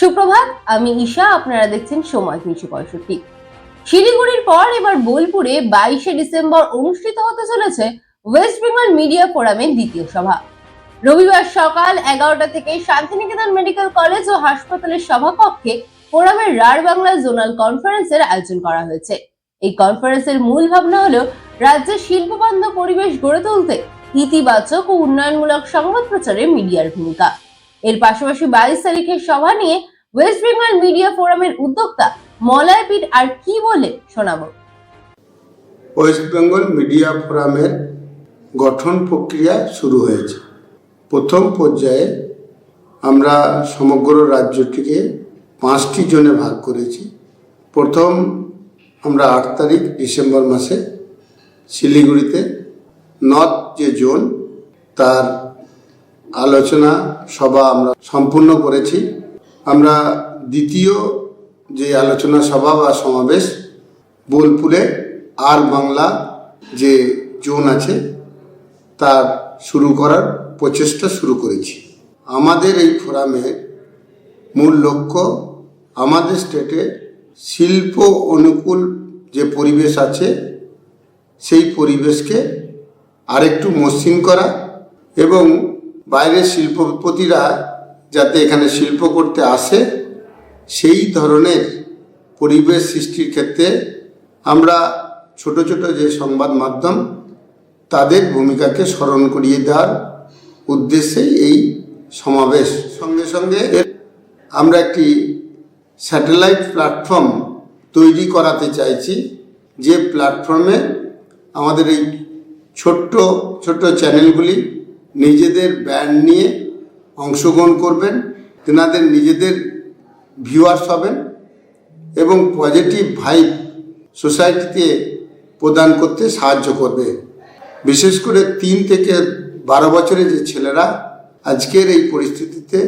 সুপ্রভাত, আমি ঈশা, আপনারা দেখছেন সময় তিনশো পঁয়ষট্টি। শিলিগুড়ির পর এবার বোলপুরে বাইশে ডিসেম্বর অনুষ্ঠিত হতে চলেছে ওয়েস্ট বেঙ্গল মিডিয়া ফোরামের দ্বিতীয় সভা। রবিবার সকাল এগারোটা থেকে শান্তিনিকেতন মেডিকেল কলেজ ও হাসপাতালের সভাকক্ষে ফোরামের রার বাংলা জোনাল কনফারেন্সের আয়োজন করা হয়েছে। এই কনফারেন্সের মূল ভাবনা হলো রাজ্যের শিল্পবান্ধব পরিবেশ গড়ে তুলতে ইতিবাচক ও উন্নয়নমূলক সংবাদ প্রচারে মিডিয়ার ভূমিকা। এর পাশাপাশি বাইশ তারিখের সভা নিয়ে ওয়েস্ট বেঙ্গল মিডিয়া ফোরামের উদ্যোক্তা মলয় পিট আর কি বলে শোনাবো? ওয়েস্ট বেঙ্গল মিডিয়া ফোরামের গঠন প্রক্রিয়া শুরু হয়েছে। প্রথম পর্যায়ে আমরা সমগ্র রাজ্যটিকে পাঁচটি জোনে ভাগ করেছি। প্রথম আমরা আট তারিখ ডিসেম্বর মাসে শিলিগুড়িতে, নর্থ যে জোন, তার আলোচনা সভা আমরা সম্পূর্ণ করেছি। আমরা দ্বিতীয় যে আলোচনা সভা বা সমাবেশ, বোলপুরে আর বাংলা যে জোন আছে, তার শুরু করার প্রচেষ্টা শুরু করেছি। আমাদের এই ফোরামের মূল লক্ষ্য আমাদের স্টেটে শিল্প অনুকূল যে পরিবেশ আছে, সেই পরিবেশকে আরেকটু মসৃণ করা এবং বাইরের শিল্পপতিরা যাতে এখানে শিল্প করতে আসে, সেই ধরনের পরিবেশ সৃষ্টির ক্ষেত্রে আমরা ছোট ছোট যে সংবাদ মাধ্যম, তাদের ভূমিকাকে স্মরণ করিয়ে দেওয়ার উদ্দেশ্যেই এই সমাবেশ। সঙ্গে সঙ্গে আমরা একটি স্যাটেলাইট প্ল্যাটফর্ম তৈরি করাতে চাইছি, যে প্ল্যাটফর্মে আমাদের এই ছোট্ট ছোট্ট চ্যানেলগুলি নিজেদের ব্যান্ড নিয়ে অংশগ্রহণ করবেন, তেনাদের নিজেদের ভিউয়ার্স হবেন এবং পজিটিভ ভাইব সোসাইটিতে প্রদান করতে সাহায্য করবে। বিশেষ করে তিন থেকে বারো বছরের যে ছেলেরা আজকের এই পরিস্থিতিতে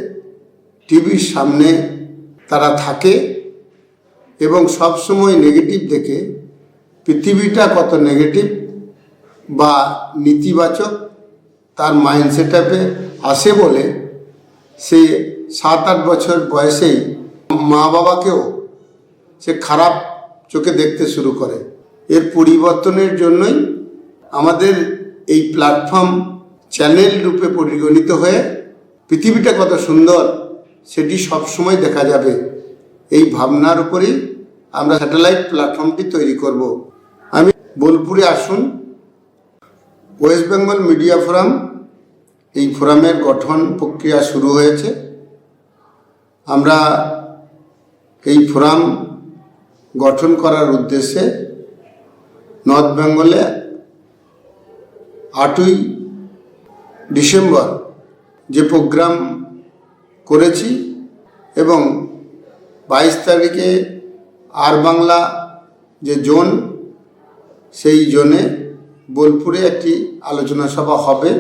টিভির সামনে তারা থাকে এবং সব সময় নেগেটিভ দেখে, পৃথিবীটা কত নেগেটিভ বা নেতিবাচক তার মাইন্ড সেট আসে বলে সে সাত আট বছর বয়সেই মা বাবাকেও সে খারাপ চোখে দেখতে শুরু করে। এর পরিবর্তনের জন্যই আমাদের এই প্ল্যাটফর্ম চ্যানেল রূপে পরিগণিত হয়ে পৃথিবীটা কত সুন্দর সেটি সবসময় দেখা যাবে। এই ভাবনার উপরেই আমরা স্যাটেলাইট প্ল্যাটফর্মটি তৈরি করব। আমি বোলপুরে আসুন। ওয়েস্ট বেঙ্গল মিডিয়া ফোরাম এই ফোরামের গঠন প্রক্রিয়া শুরু হয়েছে। আমরা এই ফোরাম গঠন করার উদ্দেশ্যে নর্থ বেঙ্গলে আটই ডিসেম্বর যে প্রোগ্রাম করেছি এবং বাইশ তারিখে আর বাংলা যে জোন সেই জোনে বোলপুরে একটি আলোচনা সভা হবে।